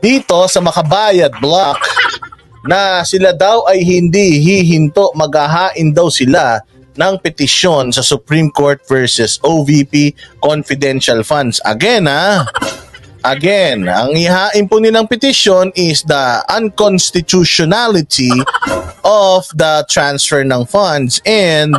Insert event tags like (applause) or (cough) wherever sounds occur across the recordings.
dito sa Makabayad Block na sila daw ay hindi hihinto, maghahain daw sila ng petisyon sa Supreme Court versus OVP confidential funds. Again, ha? Again, ang ihain po nilang petition is the unconstitutionality of the transfer ng funds and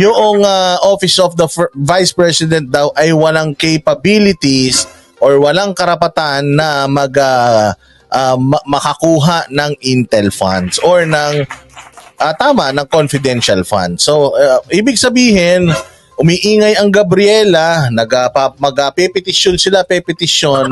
yung uh, Office of the Vice President daw ay walang capabilities or walang karapatan na mag uh, uh, ma- makakuha ng intel funds or ng ah, tama ng confidential funds. So uh, ibig sabihin umiingay ang Gabriela, nagpa magpepetisyon sila, pepetisyon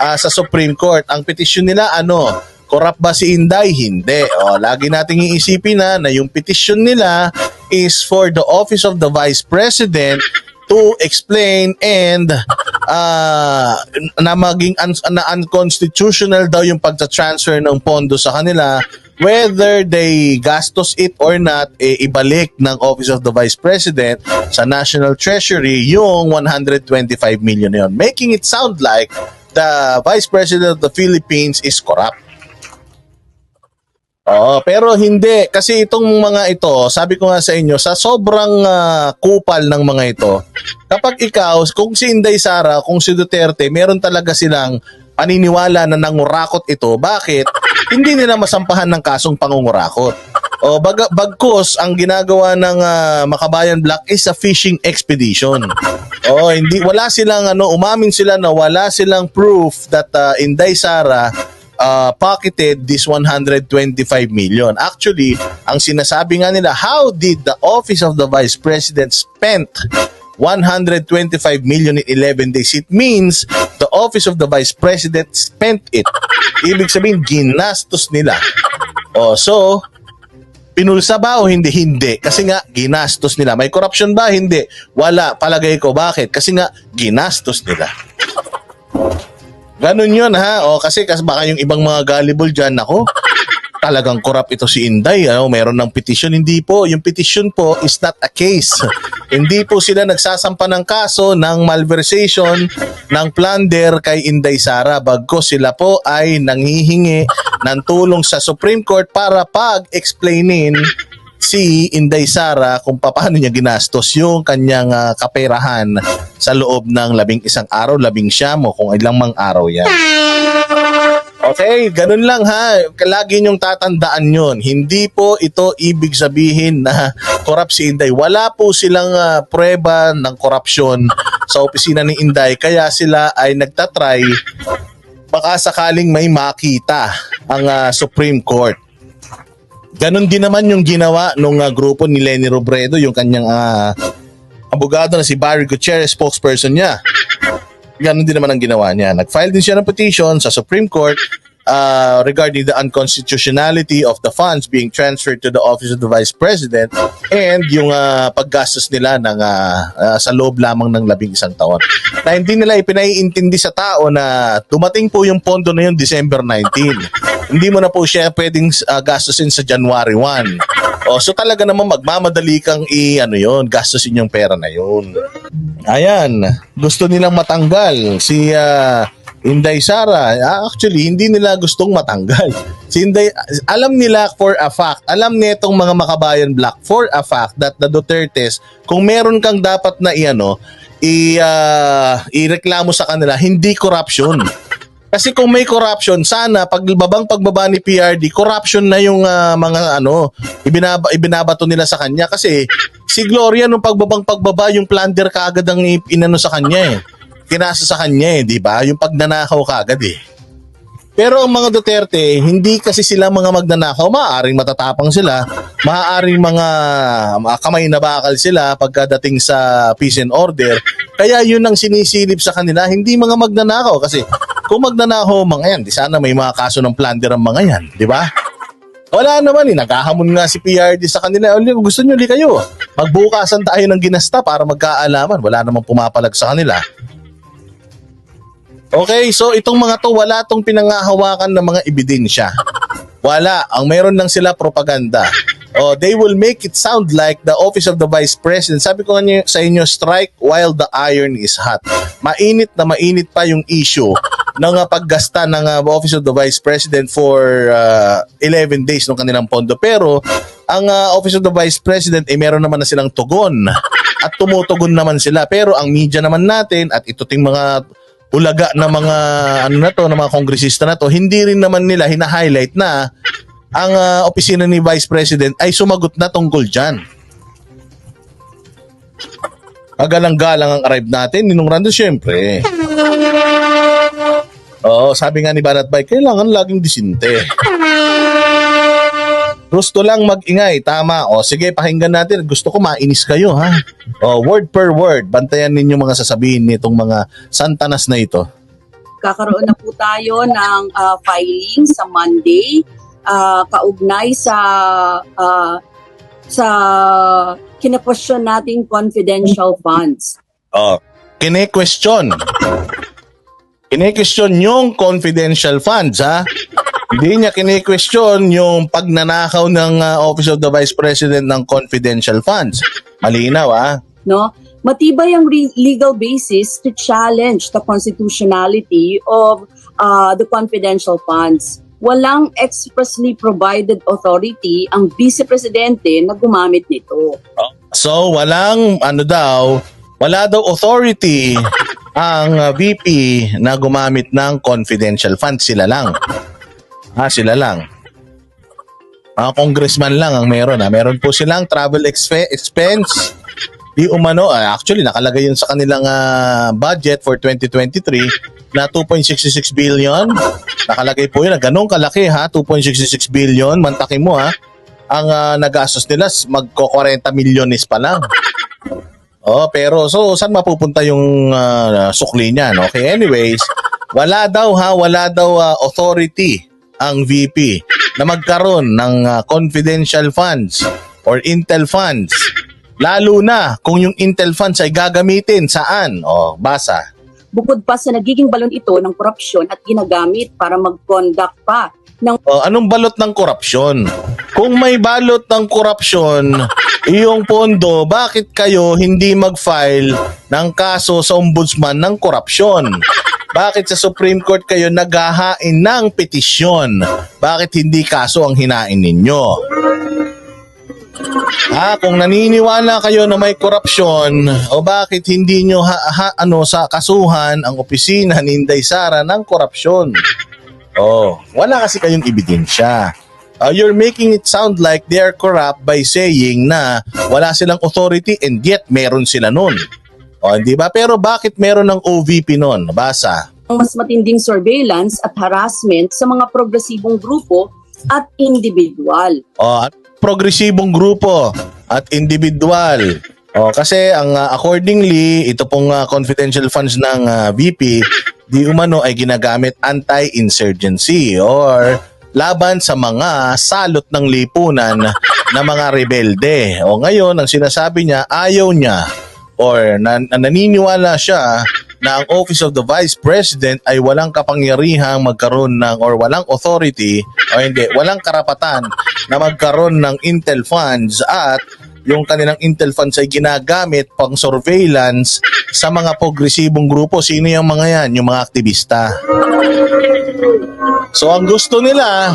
ah, sa Supreme Court. Ang petisyon nila ano? Corrupt ba si Inday? Hindi. O, lagi nating iisipin na na yung petition nila is for the office of the Vice President to explain and ah, na maging un- na unconstitutional daw yung pagta-transfer ng pondo sa kanila whether they gastos it or not eh, ibalik ng Office of the Vice President sa National Treasury yung 125 million na yun. Making it sound like the Vice President of the Philippines is corrupt Oo, pero hindi. Kasi itong mga ito, sabi ko nga sa inyo, sa sobrang ah, kupal ng mga ito, kapag ikaw, kung si Inday Sara, kung si Duterte, meron talaga silang paniniwala na nangurakot ito. Bakit? Hindi nila masampahan ng kasong pangungurakot. O bag bagkus ang ginagawa ng ah, Makabayan Black is a fishing expedition. Oh, hindi wala silang ano, umamin sila na wala silang proof that ah, Inday Sara uh, pocketed this 125 million. Actually, ang sinasabi nga nila, how did the Office of the Vice President spent 125 million in 11 days? It means the Office of the Vice President spent it. Ibig sabihin, ginastos nila. Oh, so, pinulsa ba o hindi? Hindi. Kasi nga, ginastos nila. May corruption ba? Hindi. Wala. Palagay ko. Bakit? Kasi nga, ginastos nila. Ganun yun ha. O kasi kasi baka yung ibang mga gullible dyan, ako, talagang corrupt ito si Inday. Ano, meron ng petition. Hindi po. Yung petition po is not a case. Hindi po sila nagsasampa ng kaso ng malversation ng plunder kay Inday Sara. Bagko sila po ay nanghihingi ng tulong sa Supreme Court para pag-explainin si Inday Sara kung paano niya ginastos yung kanyang ah, kaperahan sa loob ng labing isang araw, labing siyam o kung ilang mang araw yan. Okay, ganun lang ha. Lagi niyong tatandaan yon. Hindi po ito ibig sabihin na corrupt si Inday. Wala po silang ah, prueba ng korupsyon sa opisina ni Inday. Kaya sila ay nagtatry baka sakaling may makita ang ah, Supreme Court. Ganon din naman yung ginawa nung ah, grupo ni Lenny Robredo, yung kanyang ah, abogado na si Barry Gutierrez, spokesperson niya. Ganon din naman ang ginawa niya. Nag-file din siya ng petition sa Supreme Court uh, regarding the unconstitutionality of the funds being transferred to the Office of the Vice President and yung uh, paggastos nila ng, uh, uh, sa loob lamang ng labing isang taon. Na hindi nila ipinaiintindi sa tao na dumating po yung pondo na yun December 19. Hindi mo na po siya pwedeng uh, gastusin sa January 1. O, so talaga naman magmamadali kang i ano yon, gastusin yung pera na yun. Ayan, gusto nilang matanggal si ah, Inday Sara. Ah, Actually, hindi nila gustong matanggal. Si Inday, alam nila for a fact, alam nitong mga makabayan black for a fact that the Dutertes, kung meron kang dapat na iano, i ah, ireklamo sa kanila, hindi corruption. Kasi kung may corruption, sana pagbabang pagbaba ni PRD, corruption na yung ah, mga ano, ibinaba, ibinabato nila sa kanya kasi si Gloria nung pagbabang pagbaba yung plunder kaagad ang inano sa kanya eh. Kinasa sa kanya eh, di ba? Yung pagnanakaw kaagad eh. Pero ang mga Duterte, hindi kasi sila mga magnanakaw, maaaring matatapang sila, maaaring mga mga kamay na bakal sila pagkadating sa peace and order. Kaya yun ang sinisilip sa kanila, hindi mga magnanakaw kasi kung magnanakaw mga yan, di sana may mga kaso ng plunder ang mga yan, di ba? Wala naman eh, naghahamon nga si PRD sa kanila. Uli, kung gusto nyo, li kayo. Magbukasan tayo ng ginasta para magkaalaman. Wala namang pumapalag sa kanila. Okay, so itong mga to, wala tong pinangahawakan ng mga ebidensya. Wala. Ang meron lang sila propaganda. Oh, they will make it sound like the office of the vice president. Sabi ko nga sa inyo, strike while the iron is hot. Mainit na mainit pa yung issue ng paggasta ng uh, Office of the Vice President for uh, 11 days ng kanilang pondo. Pero ang uh, Office of the Vice President eh meron naman na silang tugon at tumutugon naman sila. Pero ang media naman natin at ito ting mga ulaga na mga ano na to, na mga kongresista na to, hindi rin naman nila hina-highlight na ang uh, opisina ni Vice President ay sumagot na tungkol dyan. Magalang-galang ang arrive natin, Ninong Rando, syempre. Oo, sabi nga ni Banat Bay, kailangan laging disinte. Gusto lang mag-ingay, tama. O sige, pakinggan natin. Gusto ko mainis kayo, ha? O, word per word, bantayan ninyo mga sasabihin nitong mga santanas na ito. Kakaroon na po tayo ng ah, filing sa Monday ah, kaugnay sa ah, sa kina-question nating confidential funds. Oh, kine-question. Kine-question yung confidential funds, ha? Hindi niya kine-question yung pagnanakaw ng uh, Office of the Vice President ng confidential funds. Malinaw, ha? no? Matibay ang re- legal basis to challenge the constitutionality of uh, the confidential funds. Walang expressly provided authority ang vice presidente na gumamit nito. So, walang, ano daw, wala daw authority (laughs) ang uh, VP na gumamit ng confidential funds. Sila lang. Ha, sila lang. Mga congressman lang ang meron. Ha. Meron po silang travel expe- expense. Di umano, ah, actually nakalagay yun sa kanilang ah, budget for 2023 na 2.66 billion. Nakalagay po yun na ganun kalaki ha, 2.66 billion. Mantakin mo ha. Ang ah, nagastos nila magko 40 milyones pa lang. Oh, pero so saan mapupunta yung ah, sukli niyan? Okay, anyways, wala daw ha, wala daw ah, authority ang VP na magkaroon ng ah, confidential funds or intel funds. Lalo na kung yung intel funds ay gagamitin saan? Oh, basa. Bukod pa sa nagiging balon ito ng korupsyon at ginagamit para mag-conduct pa ng Oh, anong balot ng korupsyon? Kung may balot ng korupsyon, (laughs) iyong pondo, bakit kayo hindi mag-file ng kaso sa ombudsman ng korupsyon? Bakit sa Supreme Court kayo naghahain ng petisyon? Bakit hindi kaso ang hinain ninyo? Ha, kung naniniwala kayo na may korupsyon, o bakit hindi nyo ha, ha- ano sa kasuhan ang opisina ni Inday Sara ng korupsyon? Oh, wala kasi kayong ebidensya. Uh, you're making it sound like they are corrupt by saying na wala silang authority and yet meron sila nun. O, hindi ba? Pero bakit meron ng OVP nun? Basa. mas matinding surveillance at harassment sa mga progresibong grupo at individual. O, at progresibong grupo at individual. O, kasi ang uh, accordingly, ito pong uh, confidential funds ng uh, VP, di umano ay ginagamit anti-insurgency or laban sa mga salot ng lipunan na mga rebelde. O ngayon, ang sinasabi niya, ayaw niya or nan- naniniwala siya na ang Office of the Vice President ay walang kapangyarihang magkaroon ng or walang authority o hindi, walang karapatan na magkaroon ng intel funds at yung kanilang intel funds ay ginagamit pang surveillance sa mga progresibong grupo. Sino yung mga yan? Yung mga aktivista. So ang gusto nila,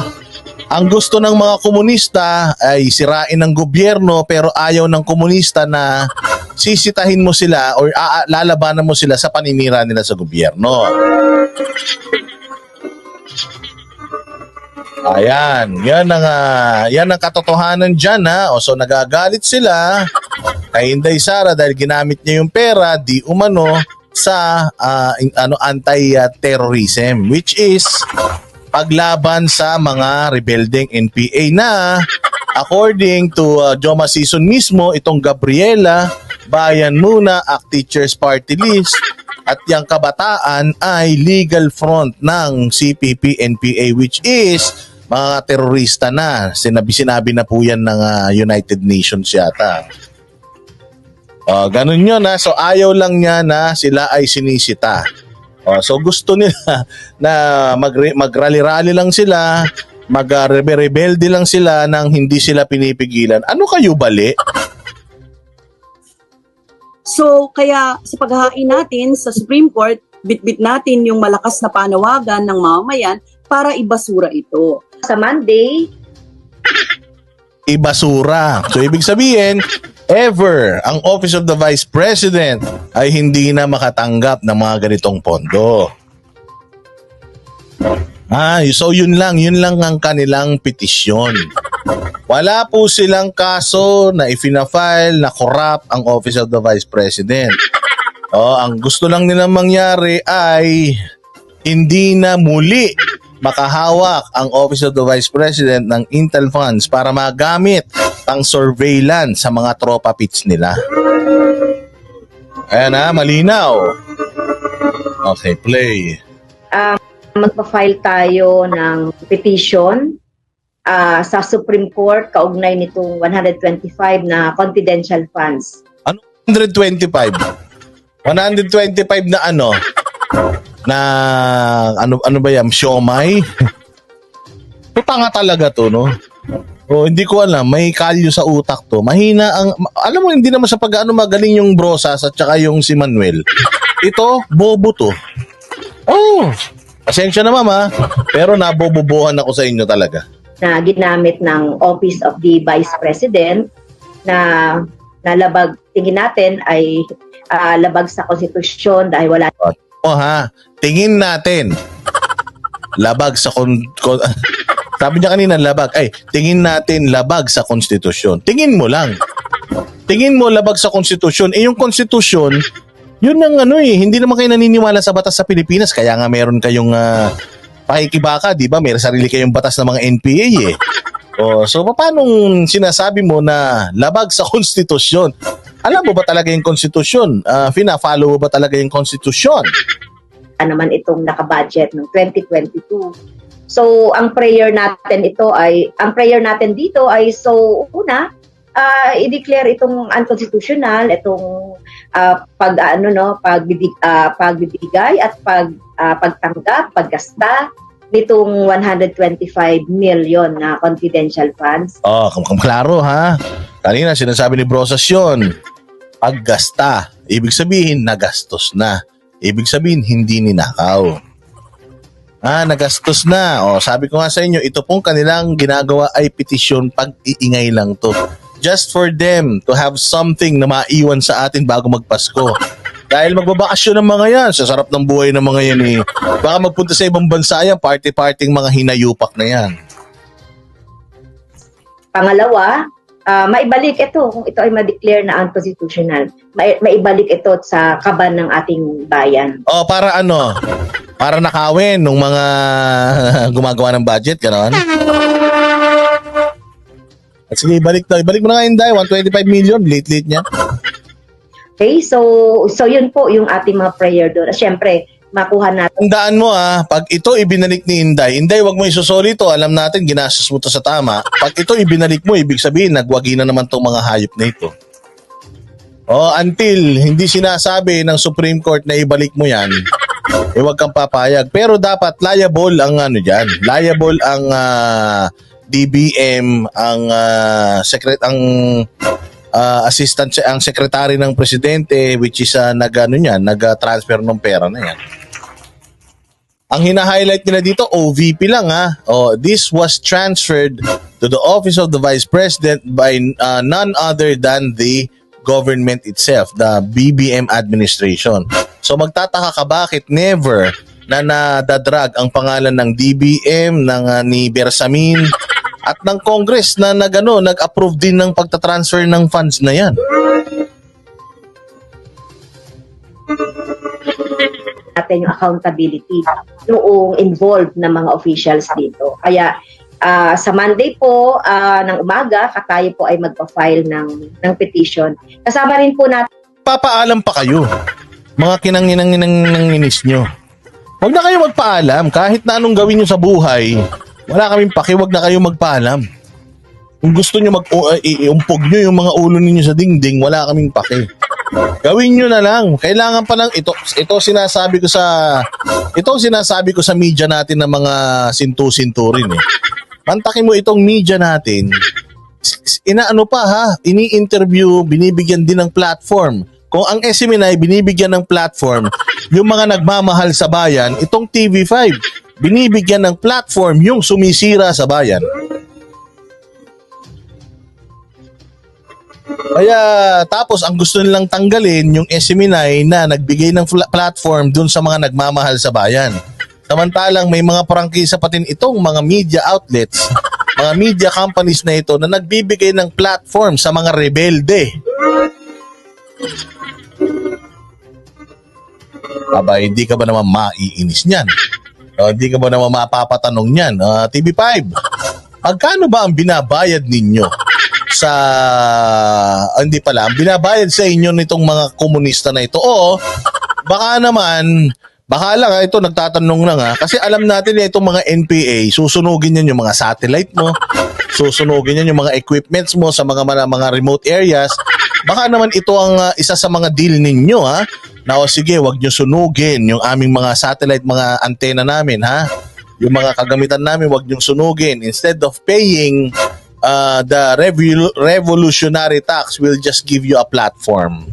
ang gusto ng mga komunista ay sirain ng gobyerno pero ayaw ng komunista na sisitahin mo sila or lalabanan mo sila sa paninira nila sa gobyerno. Ayan, yan ang ah, yan ang katotohanan diyan ha. O so nagagalit sila kay Inday Sara dahil ginamit niya yung pera di umano sa ah, in- ano anti-terrorism which is paglaban sa mga rebelding NPA na according to uh, Joma Season mismo itong Gabriela Bayan Muna Act Teachers Party List at yung kabataan ay legal front ng CPP NPA which is mga terorista na sinabi sinabi na po yan ng uh, United Nations yata Oh, ganun yun ha. So ayaw lang niya na sila ay sinisita. Oh, so gusto nila (laughs) na mag magrally-rally lang sila, mag-rebelde lang sila nang hindi sila pinipigilan. Ano kayo bali? So, kaya sa paghahain natin sa Supreme Court, bitbit natin yung malakas na panawagan ng mamamayan para ibasura ito. Sa Monday, ibasura. So ibig sabihin, ever ang Office of the Vice President ay hindi na makatanggap ng mga ganitong pondo. Ah, so yun lang, yun lang ang kanilang petisyon. Wala po silang kaso na ifinafile na corrupt ang Office of the Vice President. Oh, ang gusto lang nilang mangyari ay hindi na muli makahawak ang Office of the Vice President ng Intel funds para magamit ang surveillance sa mga tropa pits nila. Ayan na, malinaw. Okay, play. magpa-file tayo ng petition ah, sa Supreme Court kaugnay nitong 125 na confidential funds. 125. 125 na ano? Na ano ano ba yan? Siomay? (laughs) Puta nga talaga to, no? O hindi ko alam, may kalyo sa utak to. Mahina ang alam mo hindi naman sa pag-ano magaling yung Brosas at saka yung si Manuel. Ito, bobo to. Oh, pasensya na mama, pero nabobobohan ako sa inyo talaga. Na ginamit ng Office of the Vice President na nalabag tingin natin ay ah, labag sa konstitusyon dahil wala O ha, tingin natin. Labag sa kon, kon- (laughs) Sabi niya kanina labag. Ay, tingin natin labag sa konstitusyon. Tingin mo lang. Tingin mo labag sa konstitusyon. Eh yung konstitusyon, yun ang ano eh, hindi naman kayo naniniwala sa batas sa Pilipinas. Kaya nga meron kayong ah, pakikibaka, di ba? May sarili kayong batas ng mga NPA eh. Oh, so paano sinasabi mo na labag sa (laughs) konstitusyon? Alam mo ba talaga yung konstitusyon? Ah, fina-follow ba talaga yung konstitusyon? naman itong nakabudget ng 2022. So, ang prayer natin ito ay, ang prayer natin dito ay, so, una, ah, i-declare itong unconstitutional, itong ah, pag, ano, no, pagbibig, ah, pagbibigay at pag, ah, pagtanggap, paggasta nitong 125 million na confidential funds. Oh, klaro ha. Kanina sinasabi ni Brosas yun. Paggasta. Ibig sabihin, nagastos na. Ibig sabihin, hindi ninakaw. Ah, nagastos na. O, sabi ko nga sa inyo, ito pong kanilang ginagawa ay petisyon pag-iingay lang to. Just for them to have something na maiwan sa atin bago magpasko. (laughs) Dahil magbabakasyon ng mga yan, sa sarap ng buhay ng mga yan eh. Baka magpunta sa ibang bansa yan, party-parting mga hinayupak na yan. Pangalawa, ah, maibalik ito kung ito ay ma-declare na unconstitutional. Mai- maibalik ito sa kaban ng ating bayan. Oh, para ano? Para nakawin nung mga (laughs) gumagawa ng budget, gano'n? Sige, ibalik na. Ibalik mo na nga Inday, 125 million. Late-late niya. Okay, so so yun po yung ating mga prayer doon. At syempre, makuha natin Tandaan mo ah, pag ito ibinalik ni Inday, Inday, wag mo isusoli to. Alam natin, ginastos mo to sa tama. Pag ito ibinalik mo, ibig sabihin, nagwagi na naman tong mga hayop na ito. Oh, until hindi sinasabi ng Supreme Court na ibalik mo yan, eh wag kang papayag. Pero dapat liable ang ano diyan. Liable ang ah, DBM, ang ah, secret ang ah, assistant ang secretary ng presidente which is uh, nag ano niyan, nag-transfer ng pera na yan. Ang hina-highlight nila dito, OVP lang ha. Oh, this was transferred to the office of the Vice President by uh, none other than the government itself, the BBM administration. So magtataka ka bakit never na nadadrag ang pangalan ng DBM, ng uh, ni Bersamin, at ng Congress na nagano nag-approve din ng pagta-transfer ng funds na 'yan. natin yung accountability noong involved na mga officials dito. Kaya ah, sa Monday po ah, ng umaga, katayo po ay magpa-file ng, ng petition. Kasama rin po natin Papaalam pa kayo. Mga kinanginanginanginis nyo. Huwag na kayo magpaalam. Kahit na anong gawin nyo sa buhay, wala kaming paki, huwag na kayo magpaalam. Kung gusto nyo mag iumpog nyo yung mga ulo ninyo sa dingding, wala kaming paki. Gawin nyo na lang. Kailangan pa lang ito ito sinasabi ko sa ito sinasabi ko sa media natin ng mga sintu-sintu rin eh. Mantakin mo itong media natin. Inaano pa ha, ini-interview, binibigyan din ng platform kung ang SMNI binibigyan ng platform yung mga nagmamahal sa bayan, itong TV5 binibigyan ng platform yung sumisira sa bayan. Kaya tapos ang gusto nilang tanggalin yung SMNI na nagbigay ng platform dun sa mga nagmamahal sa bayan. Samantalang may mga prangkisa pa din itong mga media outlets, mga media companies na ito na nagbibigay ng platform sa mga rebelde. Aba, hindi ka ba naman maiinis niyan? O, hindi ka ba naman mapapatanong niyan? Ah, TV5, pagkano ba ang binabayad ninyo sa ah, hindi pala, ang binabayad sa inyo nitong mga komunista na ito? Oo, baka naman Baka lang ha, ito nagtatanong lang ha. Kasi alam natin na itong mga NPA, susunugin yan yung mga satellite mo, susunugin yan yung mga equipments mo sa mga, mga remote areas. Baka naman ito ang ah, isa sa mga deal ninyo ha. Na o sige, wag nyo sunugin yung aming mga satellite, mga antena namin ha. Yung mga kagamitan namin, wag nyo sunugin. Instead of paying uh, the revol- revolutionary tax, we'll just give you a platform.